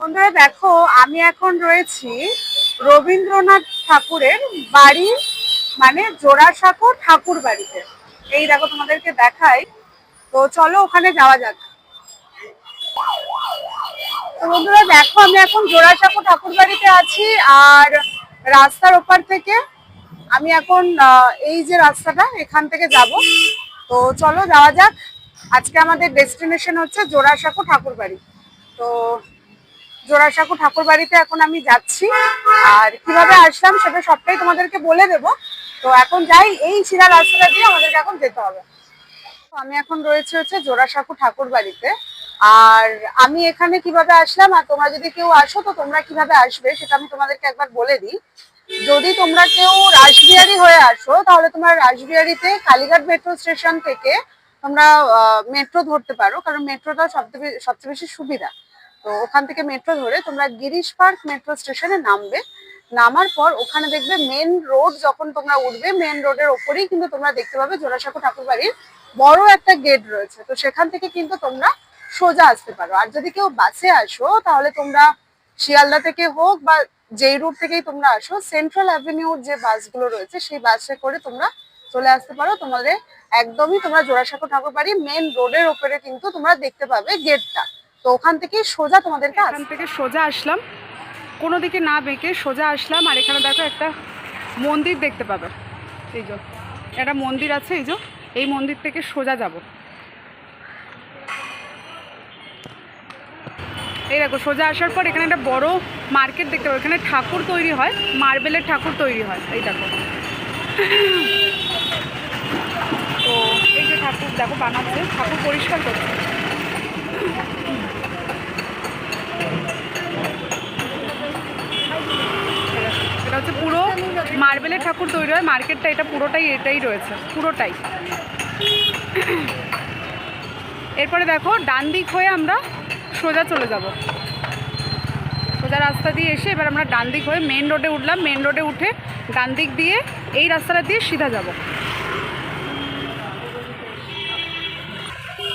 বন্ধুরা দেখো, আমি এখন রয়েছি রবীন্দ্রনাথ ঠাকুরের বাড়ি মানে জোড়াসাঁকো ঠাকুর বাড়িতে। এই দেখো, তোমাদেরকে দেখাই। তো চলো, ওখানে যাওয়া যাক। তো বন্ধুরা, দেখো, আমি এখন জোড়াসাঁকো ঠাকুর বাড়িতে আছি, আর রাস্তার ওপার থেকে আমি এখন এই যে রাস্তাটা, এখান থেকে যাব। তো চলো, যাওয়া যাক। আজকে আমাদের ডেস্টিনেশন হচ্ছে জোড়াসাঁকো ঠাকুর বাড়ি। তো জোড়াসাঁকো ঠাকুর বাড়িতে এখন আমি যাচ্ছি। আর কীভাবে আসলাম সেটা সবটাই তোমাদেরকে বলে দেব। তো এখন যাই, এই সিধা রাস্তাটা দিয়ে আমাদেরকে এখন যেতে হবে। তো আমি এখন রয়েছে হচ্ছে জোড়াসাঁকো ঠাকুর বাড়িতে। আর আমি এখানে কীভাবে আসলাম, আর তোমরা যদি কেউ আসো, তো তোমরা কীভাবে আসবে সেটা আমি তোমাদেরকে একবার বলে দিই। যদি তোমরা কেউ রাসবিহারি হয়ে আসো, তাহলে তোমরা রাসবিহারিতে কালীঘাট মেট্রো স্টেশন থেকে তোমরা মেট্রো ধরতে পারো, কারণ মেট্রোটা সবথেকে সবচেয়ে বেশি সুবিধা। তো ওখান থেকে মেট্রো ধরে তোমরা গিরিশ পার্ক মেট্রো স্টেশনে নামবে। নামার পর ওখানে দেখবে মেন রোড যখন তোমরা উঠবে মেন রোডের ওপরেই কিন্তু তোমরা দেখতে পাবে জোড়াসাঁকো ঠাকুর বাড়ির বড় একটা গেট রয়েছে। তো সেখান থেকে কিন্তু তোমরা সোজা আসতে পারো। আর যদি কেউ বাসে আসো, তাহলে তোমরা শিয়ালদা থেকে হোক বা যেই রুট থেকেই তোমরা আসো সেন্ট্রাল অ্যাভিনিউর যে বাসগুলো রয়েছে, সেই বাসে করে তোমরা চলে আসতে পারো। তোমাদের একদমই তোমরা জোড়াসাঁকো ঠাকুর বাড়ি মেন রোডের ওপরে কিন্তু তোমরা দেখতে পাবে গেটটা তো ওখান থেকে সোজা তোমাদেরকে এখান থেকে সোজা আসলাম। কোনো দিকে না বেঁকে সোজা আসলাম, আর এখানে দেখো একটা মন্দির দেখতে পাবে। এই যে, একটা মন্দির আছে, এই যে, এই মন্দির থেকে সোজা যাব। এই দেখো, সোজা আসার পর এখানে একটা বড় মার্কেট দেখতে পাবো। এখানে ঠাকুর তৈরি হয়, মার্বেলের ঠাকুর তৈরি হয়, এই দেখো। তো এই যে ঠাকুর, দেখো বানাচ্ছে, ঠাকুর পরিষ্কার করছে এটা হচ্ছে পুরো মার্বেলের ঠাকুর তৈরি হয়, মার্কেটটা এটা পুরোটাই এটাই রয়েছে, পুরোটাই। এরপরে দেখো, ডান দিক হয়ে আমরা সোজা চলে যাব। সোজা রাস্তা দিয়ে এসে এবার আমরা ডান দিক হয়ে মেন রোডে উঠলাম। মেন রোডে উঠে ডান দিক দিয়ে এই রাস্তাটা দিয়ে সিধা যাব।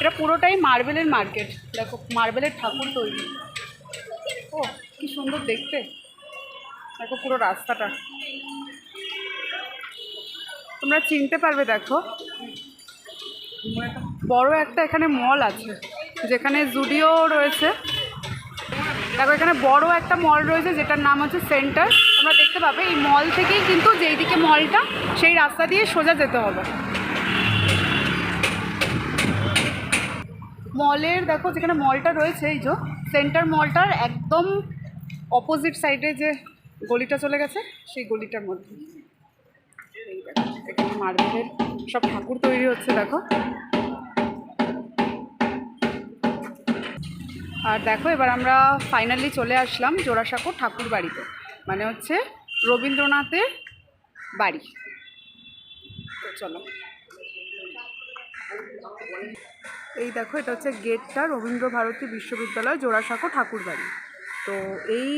এটা পুরোটাই মার্বেলের মার্কেট। দেখো, মার্বেলের ঠাকুর তৈরি। ও, কি সুন্দর দেখতে। দেখো পুরো রাস্তাটা। তোমরা চিনতে পারবে, দেখো। বড় একটা এখানে মল আছে, যেখানে জুডিও রয়েছে। দেখো, এখানে বড় একটা মল রয়েছে, যেটার নাম হচ্ছে সেন্টার। তোমরা দেখতে পাবে, এই মল থেকেই কিন্তু যেই দিকে মলটা, সেই রাস্তা দিয়ে সোজা যেতে হবে। মলের, দেখো, যেখানে মলটা রয়েছে, এই যে, সেন্টার মলটার একদম অপোজিট সাইডে যে গলিটা চলে গেছে, সেই গলিটার মধ্যে। এই এখানে মার্বেলের সব ঠাকুর তৈরি হচ্ছে, দেখো। আর দেখো, এবার আমরা ফাইনালি চলে আসলাম জোড়াসাঁকো ঠাকুর বাড়িতে। মানে হচ্ছে রবীন্দ্রনাথের বাড়ি। তো চলো। এই দেখো, এটা হচ্ছে গেটটা রবীন্দ্র ভারতী বিশ্ববিদ্যালয় জোড়াসাঁকো ঠাকুর বাড়ি। তো এই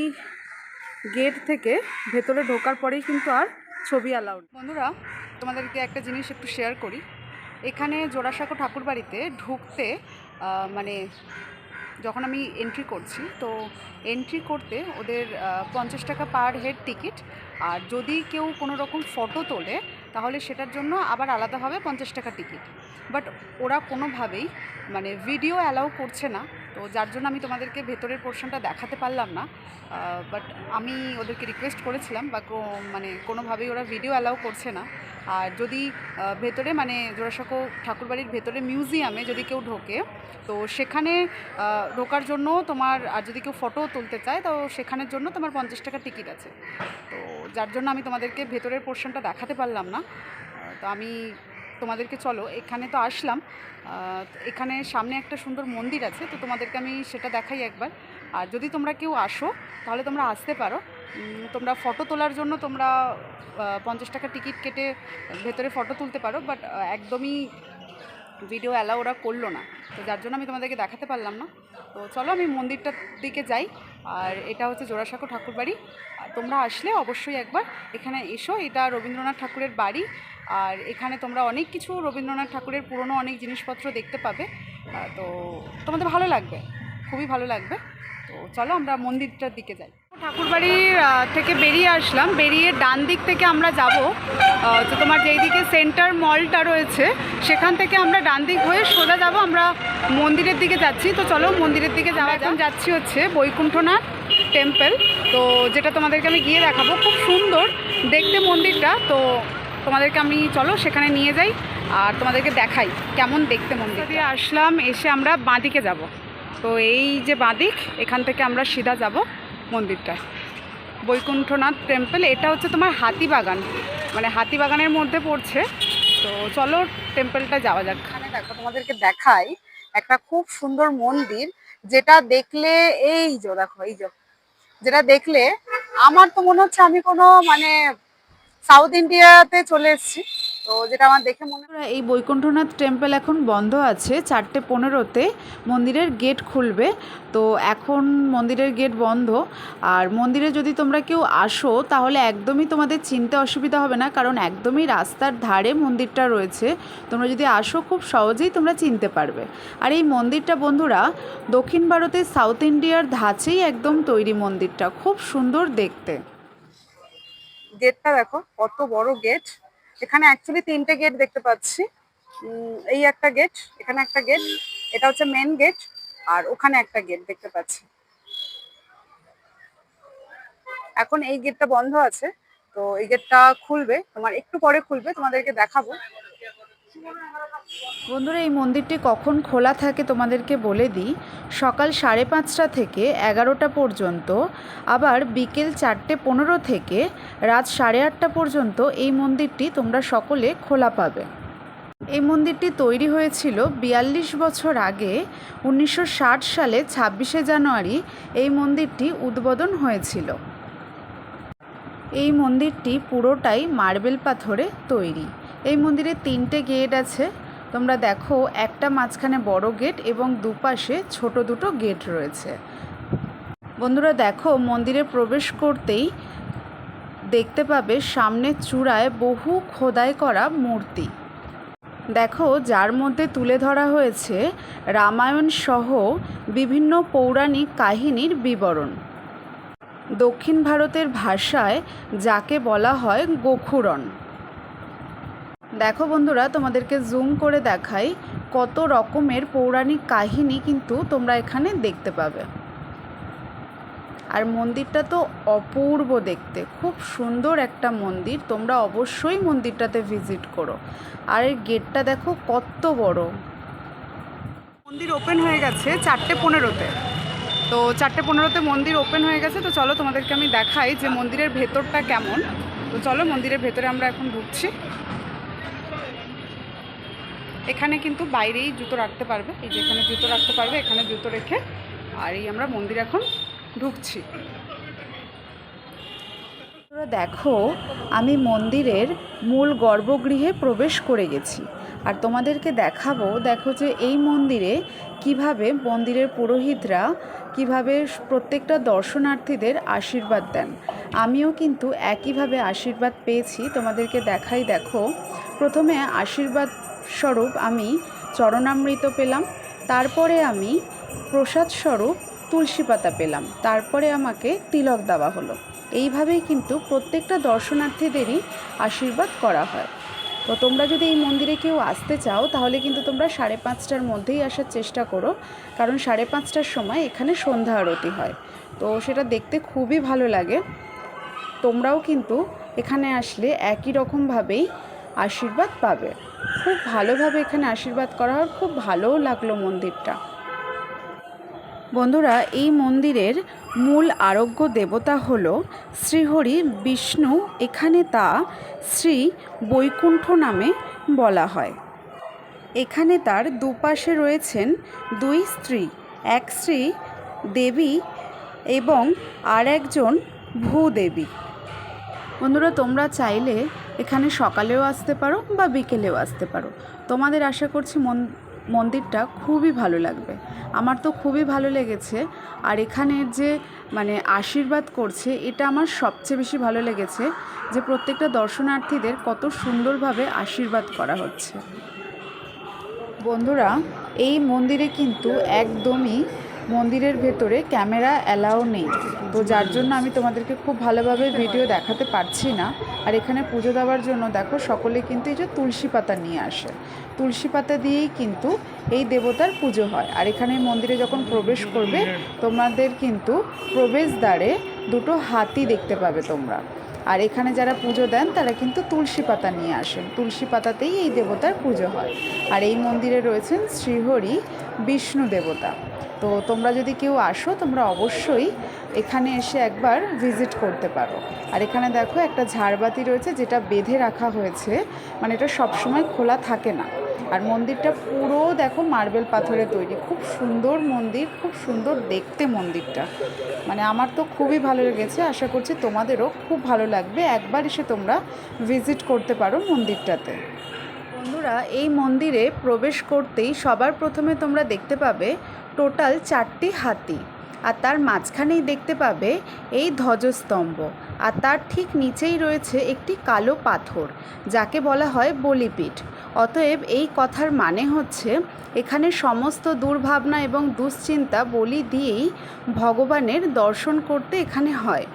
গেট থেকে ভেতরে ঢোকার পরেই কিন্তু আর ছবি অ্যালাউড বন্ধুরা, তোমাদেরকে একটা জিনিস একটু শেয়ার করি। এখানে জোড়াসাঁকো ঠাকুর বাড়িতে ঢুকতে মানে যখন আমি এন্ট্রি করছি, তো এন্ট্রি করতে ওদের পঞ্চাশ টাকা পার হেড টিকিট আর যদি কেউ কোনো রকম ফটো তোলে, তাহলে সেটার জন্য আবার আলাদাভাবে পঞ্চাশ টাকা টিকিট বাট ওরা কোনোভাবেই মানে ভিডিও অ্যালাউ করছে না। তো যার জন্য আমি তোমাদেরকে ভেতরের পোর্শনটা দেখাতে পারলাম না বাট আমি ওদেরকে রিকোয়েস্ট করেছিলাম বা মানে কোনোভাবেই ওরা ভিডিও অ্যালাউ করছে না। আর যদি ভেতরে মানে জোড়াসাঁকো ঠাকুরবাড়ির ভেতরে মিউজিয়ামে যদি কেউ ঢোকে, তো সেখানে ঢোকার জন্য তোমার, আর যদি কেউ ফটো তুলতে চায়, তো সেখানের জন্য তোমার পঞ্চাশ টাকা টিকিট আছে। তো যার জন্য আমি তোমাদেরকে ভেতরের পোর্শনটা দেখাতে পারলাম না। তো আমি তোমাদেরকে চলো, এখানে তো আসলাম। এখানে সামনে একটা সুন্দর মন্দির আছে, তো তোমাদেরকে আমি সেটা দেখাই একবার। আর যদি তোমরা কেউ আসো, তাহলে তোমরা আসতে পারো। তোমরা ফটো তোলার জন্য তোমরা পঞ্চাশ টাকা টিকিট কেটে ভেতরে ফটো তুলতে পারো, বাট একদমই ভিডিও অ্যালাউ ওরা করল না। তো যার জন্য আমি তোমাদেরকে দেখাতে পারলাম না। তো চলো, আমি মন্দিরটার দিকে যাই। আর এটা হচ্ছে জোড়াসাঁকো ঠাকুর বাড়ি তোমরা আসলে অবশ্যই একবার এখানে এসো। এটা রবীন্দ্রনাথ ঠাকুরের বাড়ি। আর এখানে তোমরা অনেক কিছু রবীন্দ্রনাথ ঠাকুরের পুরনো অনেক জিনিসপত্র দেখতে পাবে। তো তোমাদের ভালো লাগবে, খুবই ভালো লাগবে। তো চলো আমরা মন্দিরটার দিকে যাই। ঠাকুরবাড়ির থেকে বেরিয়ে আসলাম। বেরিয়ে ডান দিক থেকে আমরা যাব তো তোমার যেই দিকে সেন্টার মলটা রয়েছে, সেখান থেকে আমরা ডান দিক হয়ে সোজা যাব, আমরা মন্দিরের দিকে যাচ্ছি। তো চলো মন্দিরের দিকে যাওয়া এখন যাচ্ছি হচ্ছে বৈকুণ্ঠনাথ টেম্পল তো যেটা তোমাদেরকে আমি গিয়ে দেখাবো, খুব সুন্দর দেখতে মন্দিরটা। তো তোমাদেরকে আমি চলো সেখানে নিয়ে যাই আর তোমাদেরকে দেখাই কেমন দেখতে মন্দির দিয়ে আসলাম এসে আমরা বাঁদিকে যাব। তো এই যে বাঁদিক এখান থেকে আমরা সিধা যাব মন্দিরটা বৈকুণ্ঠনাথ টেম্পল এটা হচ্ছে তোমার হাতিবাগান। মানে হাতিবাগানের মধ্যে পড়ছে। তো চলো টেম্পলটা যাওয়া যাক। এখানে দেখো তোমাদেরকে দেখাই একটা খুব সুন্দর মন্দির যেটা দেখলে এই যে দেখো এই যে যেটা দেখলে আমার তো মনে হচ্ছে আমি কোনো মানে সাউথ ইন্ডিয়াতে চলে এসেছি। তো যেটা আমার দেখে মনে বন্ধুরা, এই বৈকুণ্ঠনাথ টেম্পল এখন বন্ধ আছে চারটে পনেরোতে। মন্দিরের গেট খুলবে। তো এখন মন্দিরের গেট বন্ধ। আর মন্দিরে যদি তোমরা কেউ আসো তাহলে একদমই তোমাদের চিনতে অসুবিধা হবে না কারণ একদমই রাস্তার ধারে মন্দিরটা রয়েছে। তোমরা যদি আসো খুব সহজেই তোমরা চিনতে পারবে। আর এই মন্দিরটা বন্ধুরা দক্ষিণ ভারতের সাউথ ইন্ডিয়ার ধাঁচেই একদম তৈরি মন্দিরটা। খুব সুন্দর দেখতে। গেটটা দেখো, কত বড় গেট। এখানে অ্যাকচুয়ালি তিনটে গেট দেখতে পাচ্ছি। এই একটা গেট, এখানে একটা গেট, এটা হচ্ছে মেন গেট আর ওখানে একটা গেট দেখতে পাচ্ছি। এখন এই গেটটা বন্ধ আছে, তো এই গেটটা খুলবে। তোমার একটু পরে খুলবে, তোমাদেরকে দেখাবো। বন্ধুরা, এই মন্দিরটি কখন খোলা থাকে তোমাদেরকে বলে দিই। সকাল সাড়ে পাঁচটা থেকে এগারোটা পর্যন্ত, আবার বিকেল চারটে পনেরো থেকে রাত সাড়ে আটটা পর্যন্ত এই মন্দিরটি তোমরা সকলে খোলা পাবে। এই মন্দিরটি তৈরি হয়েছিল বিয়াল্লিশ বছর আগে, উনিশশো ষাট সালে ছাব্বিশে জানুয়ারি এই মন্দিরটি উদ্বোধন হয়েছিল। এই মন্দিরটি পুরোটাই মার্বেল পাথরে তৈরি। এই মন্দিরে তিনটে গেট আছে। তোমরা দেখো, একটা মাঝখানে বড় গেট এবং দুপাশে ছোট দুটো গেট রয়েছে। বন্ধুরা দেখো, মন্দিরে প্রবেশ করতেই দেখতে পাবে সামনের চূড়ায় বহু খোদাই করা মূর্তি। দেখো, যার মধ্যে তুলে ধরা হয়েছে রামায়ণ সহ বিভিন্ন পৌরাণিক কাহিনীর বিবরণ। দক্ষিণ ভারতের ভাষায় যাকে বলা হয় গোখুরণ দেখো বন্ধুরা, তোমাদেরকে জুম করে দেখাই কত রকমের পৌরাণিক কাহিনী কিন্তু তোমরা এখানে দেখতে পাবে। আর মন্দিরটা তো অপূর্ব দেখতে, খুব সুন্দর একটা মন্দির, তোমরা অবশ্যই মন্দিরটাতে ভিজিট করো। আর এর গেটটা দেখো কত বড়। মন্দির ওপেন হয়ে গেছে চারটে পনেরোতে। তো চারটে পনেরোতে মন্দির ওপেন হয়ে গেছে, তো চলো তোমাদেরকে আমি দেখাই যে মন্দিরের ভেতরটা কেমন। তো চলো মন্দিরের ভেতরে আমরা এখন ঢুকছি। এখানে কিন্তু বাইরেই জুতো রাখতে পারবে। এই যে এখানে জুতো রাখতে পারবে, এখানে জুতো রেখে। আর এই আমরা মন্দির এখন ঢুকছি। দেখো, আমি মন্দিরের মূল গর্ভগৃহে প্রবেশ করে গেছি। আর তোমাদেরকে দেখাবো, দেখো যে এই মন্দিরে কীভাবে মন্দিরের পুরোহিতরা কীভাবে প্রত্যেকটা দর্শনার্থীদের আশীর্বাদ দেন। আমিও কিন্তু একইভাবে আশীর্বাদ পেয়েছি, তোমাদেরকে দেখাই দেখো। প্রথমে আশীর্বাদ স্বরূপ আমি চরণামৃত পেলাম, তারপরে আমি প্রসাদ স্বরূপ তুলসী পাতা পেলাম, তারপরে আমাকে তিলক দেওয়া হলো। এইভাবেই কিন্তু প্রত্যেকটা দর্শনার্থীদেরই আশীর্বাদ করা হয়। তো তোমরা যদি এই মন্দিরে কেউ আসতে চাও, তাহলে কিন্তু তোমরা সাড়ে পাঁচটার মধ্যেই আসার চেষ্টা করো। কারণ সাড়ে পাঁচটার সময় এখানে সন্ধ্যা আরতি হয়। তো সেটা দেখতে খুবই ভালো লাগে। তোমরাও কিন্তু এখানে আসলে একই রকমভাবেই আশীর্বাদ পাবে। খুব ভালোভাবে এখানে আশীর্বাদ করা হয়, খুব ভালোও লাগল মন্দিরটা। বন্ধুরা, এই মন্দিরের মূল আরোগ্য দেবতা হল শ্রীহরি বিষ্ণু। এখানে তা শ্রী বৈকুণ্ঠ নামে বলা হয়। এখানে তার দুপাশে রয়েছেন দুই স্ত্রী, এক শ্রী দেবী এবং আর একজন ভূদেবী। বন্ধুরা, তোমরা চাইলে এখানে সকালেও আসতে পারো বা বিকেলেও আসতে পারো। তোমাদের আশা করছি মন মন্দিরটা খুবই ভালো লাগবে। আমার তো খুবই ভালো লেগেছে। আর এখানের যে মানে আশীর্বাদ করছে, এটা আমার সবচেয়ে বেশি ভালো লেগেছে যে, প্রত্যেকটা দর্শনার্থীদের কত সুন্দরভাবে আশীর্বাদ করা হচ্ছে। বন্ধুরা, এই মন্দিরে কিন্তু একদমই মন্দিরের ভেতরে ক্যামেরা অ্যালাউ নেই। তো যার জন্য আমি তোমাদেরকে খুব ভালোভাবে ভিডিও দেখাতে পারছি না। আর এখানে পুজো দেওয়ার জন্য দেখো সকলে কিন্তু এই যে তুলসী পাতা নিয়ে আসে। তুলসী পাতা দিয়েই কিন্তু এই দেবতার পুজো হয়। আর এখানে মন্দিরে যখন প্রবেশ করবে, তোমাদের কিন্তু প্রবেশদ্বারে দুটো হাতি দেখতে পাবে তোমরা। আর এখানে যারা পুজো দেন, তারা কিন্তু তুলসী পাতা নিয়ে আসেন। তুলসী পাতাতেই এই দেবতার পুজো হয়। আর এই মন্দিরে রয়েছেন শ্রীহরি বিষ্ণু দেবতা। তো তোমরা যদি কেউ আসো, তোমরা অবশ্যই এখানে এসে একবার ভিজিট করতে পারো। আর এখানে দেখো একটা ঝাড়বাতি রয়েছে, যেটা বেঁধে রাখা হয়েছে। মানে এটা সবসময় খোলা থাকে না। আর মন্দিরটা পুরো দেখো মার্বেল পাথরে তৈরি। খুব সুন্দর মন্দির, খুব সুন্দর দেখতে মন্দিরটা। মানে আমার তো খুবই ভালো লেগেছে, আশা করছি তোমাদেরও খুব ভালো লাগবে। একবার এসে তোমরা ভিজিট করতে পারো মন্দিরটাতে। বন্ধুরা, এই মন্দিরে প্রবেশ করতেই সবার প্রথমে তোমরা দেখতে পাবে টোটাল চারটি হাতি। আর তার মাঝখানেই দেখতে পাবে এই ধ্বজস্তম্ভ। আর তার ঠিক নিচেই রয়েছে একটি কালো পাথর, যাকে বলা হয় বলিপীঠ। অতএব এই কথার মানে হচ্ছে, এখানে সমস্ত দুর্ভাবনা এবং দুশ্চিন্তা বলি দিয়েই ভগবানের দর্শন করতে এখানে হয়।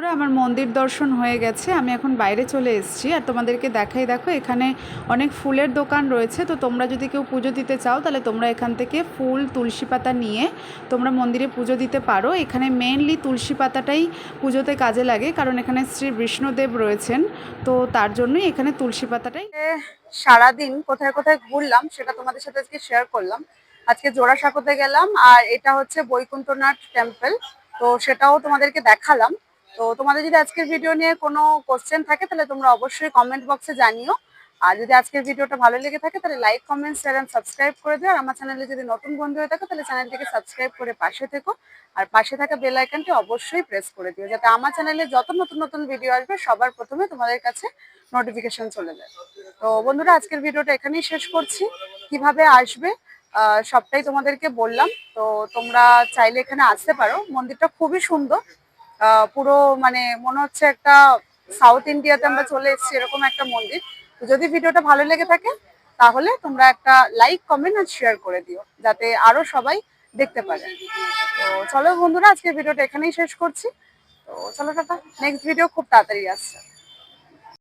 বন্ধুরা, আমার মন্দির দর্শন হয়ে গেছে। আমি এখন বাইরে চলে এসেছি। আর তোমাদেরকে দেখাই, দেখো, এখানে অনেক ফুলের দোকান রয়েছে। তো তোমরা যদি কেউ পুজো দিতে চাও, তাহলে তোমরা এখান থেকে ফুল, তুলসী পাতা নিয়ে তোমরা মন্দিরে পুজো দিতে পারো। এখানে মেনলি তুলসী পাতাটাই পুজোতে কাজে লাগে, কারণ এখানে শ্রী বিষ্ণুদেব রয়েছেন। তো তার জন্যই এখানে তুলসী পাতাটাই সারাদিন কোথায় কোথায় ঘুরলাম, সেটা তোমাদের সাথে আজকে শেয়ার করলাম। আজকে জোড়াসাঁকোতে গেলাম, আর এটা হচ্ছে বৈকুণ্ঠনাথ টেম্পল তো সেটাও তোমাদেরকে দেখালাম। তো তোমাদের যদি আজকের ভিডিও নিয়ে কোনো কোশ্চেন থাকে, তাহলে তোমরা অবশ্যই কমেন্ট বক্সে জানিও। আর যদি আজকের ভিডিওটা ভালো লেগে থাকে, তাহলে like comment share and subscribe করে দিও। আর আমার চ্যানেলে যদি নতুন বন্ধু হয়ে থাকো, তাহলে চ্যানেলটিকে সাবস্ক্রাইব করে পাশে থেকো। আর পাশে থাকা বেল আইকনটি অবশ্যই প্রেস করে দিও, যাতে আমার চ্যানেলে যত নতুন নতুন ভিডিও আসবে, সবার প্রথমে তোমাদের কাছে নোটিফিকেশন চলে যায়। তো বন্ধুরা, আজকের ভিডিওটা এখানেই শেষ করছি। কীভাবে আসবে সবটাই তোমাদেরকে বললাম। তো তোমরা চাইলে এখানে আসতে পারো। মন্দিরটা খুবই সুন্দর। পুরো মানে মনে হচ্ছে একটা সাউথ ইন্ডিয়াতে আমরা চলে এসেছি, এরকম একটা মন্দির। যদি ভিডিওটা ভালো লেগে থাকে, তাহলে তোমরা একটা লাইক কমেন্ট আর শেয়ার করে দিও, যাতে আরও সবাই দেখতে পারে। তো চলো বন্ধুরা আজকে ভিডিওটা এখানেই শেষ করছি। তো চলো টাটা নেক্সট ভিডিও খুব তাড়াতাড়ি আসছে।